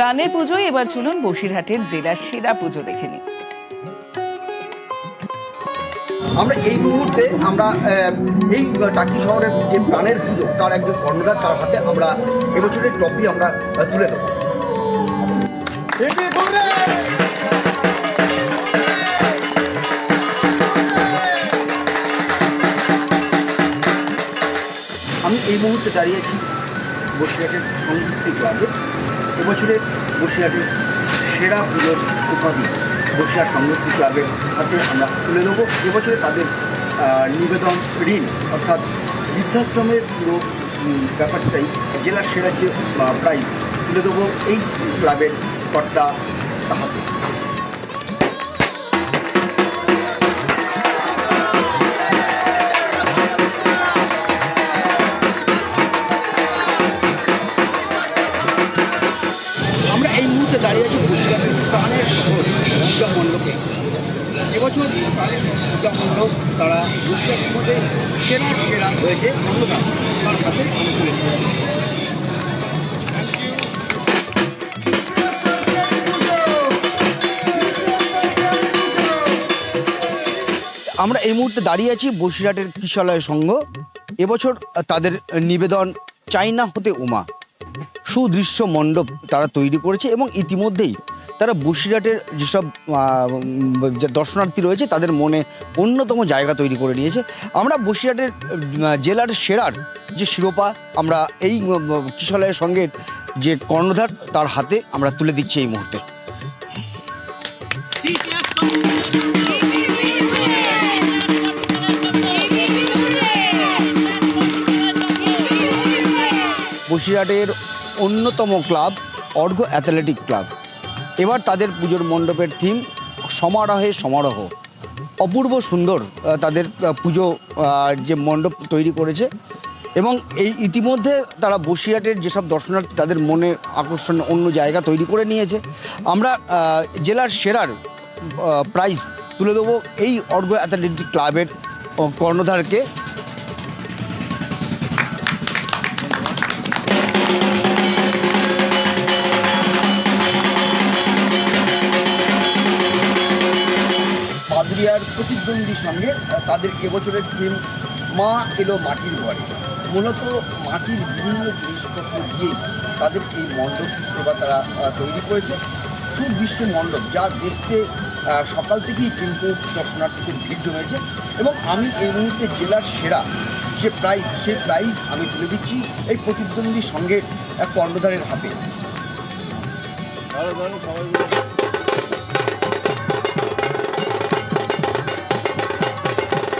প্রাণের পুজোয় এবার চলুন বসিরহাটের জেলার সেরা পুজো দেখে নিন আমরা এই মুহূর্তে আমরা এই টাকি শহরের যে প্রাণের পুজো, তার একজন কর্ণধার, তার হাতে আমরা এবছরের ট্রফি আমরা তুলে দেবো আমি এই মুহূর্তে দাঁড়িয়েছি বসিরহাটের সঙ্গীশ্রী ক্লাবে এবছরের বসিরহাটের সেরা পুজোর উপাধি বসিরহাট সংস্কৃতি ক্লাবের হাতে আমরা তুলে দেবো। এবছরে তাদের নিবেদন ঋণ, অর্থাৎ বৃদ্ধাশ্রমের পুরো ব্যাপারটাই জেলার সেরা যে প্রাইজ তুলে দেবো এই ক্লাবের কর্তা হাতে প্রাণের শহর পূজা মণ্ডপে। এবছর প্রাণের পূজা মণ্ডপ, তারা মধ্যে সেরা সেরা হয়েছে মণ্ডপা তার তুলে আমরা এই মুহূর্তে দাঁড়িয়ে আছি বসিরহাটের কিশালয় সংঘ। এবছর তাদের নিবেদন চাইনা হতে উমা। সুদৃশ্য মণ্ডপ তারা তৈরি করেছে এবং ইতিমধ্যেই তারা বসিরহাটের যেসব দর্শনার্থী রয়েছে, তাদের মনে অন্যতম জায়গা তৈরি করে নিয়েছে। আমরা বসিরহাটের জেলার সেরার যে শিরোপা, আমরা এই কিশলয়ের সঙ্গে যে কর্ণধার, তার হাতে আমরা তুলে দিচ্ছি এই মুহূর্তে। বসিরহাটের অন্যতম ক্লাব অর্ঘ অ্যাথলেটিক ক্লাব। এবার তাদের পুজোর মণ্ডপের থিম সমারোহে সমারোহ। অপূর্ব সুন্দর তাদের পুজো যে মণ্ডপ তৈরি করেছে। এবং এই ইতিমধ্যে তারা বসিরহাটের যেসব দর্শনার্থী তাদের মনে আকর্ষণ, অন্য জায়গা তৈরি করে নিয়েছে। আমরা জেলার সেরার প্রাইজ তুলে দেবো। এই অর্ঘ অ্যাথলেটিক ক্লাবের কর্ণধারকে পাদরিয়ার প্রতিদ্বন্দ্বীর সঙ্গে তাদের এবছরের থিম মা এলো মাটির ঘরে। মূলত মাটির বিভিন্ন জিনিসপত্র দিয়ে তাদের এই মণ্ডপ এবার তারা তৈরি করেছে। সুদৃশ্য মণ্ডপ, যা দেখতে সকাল থেকেই কিন্তু দর্শনার্থীদের ভিড় জমেছে। এবং আমি এই মুহূর্তে জেলার সেরা, যে প্রাইজ, সেই প্রাইজ আমি তুলে দিচ্ছি এই প্রতিদ্বন্দ্বী সঙ্গে এক কর্ণধারের হাতে।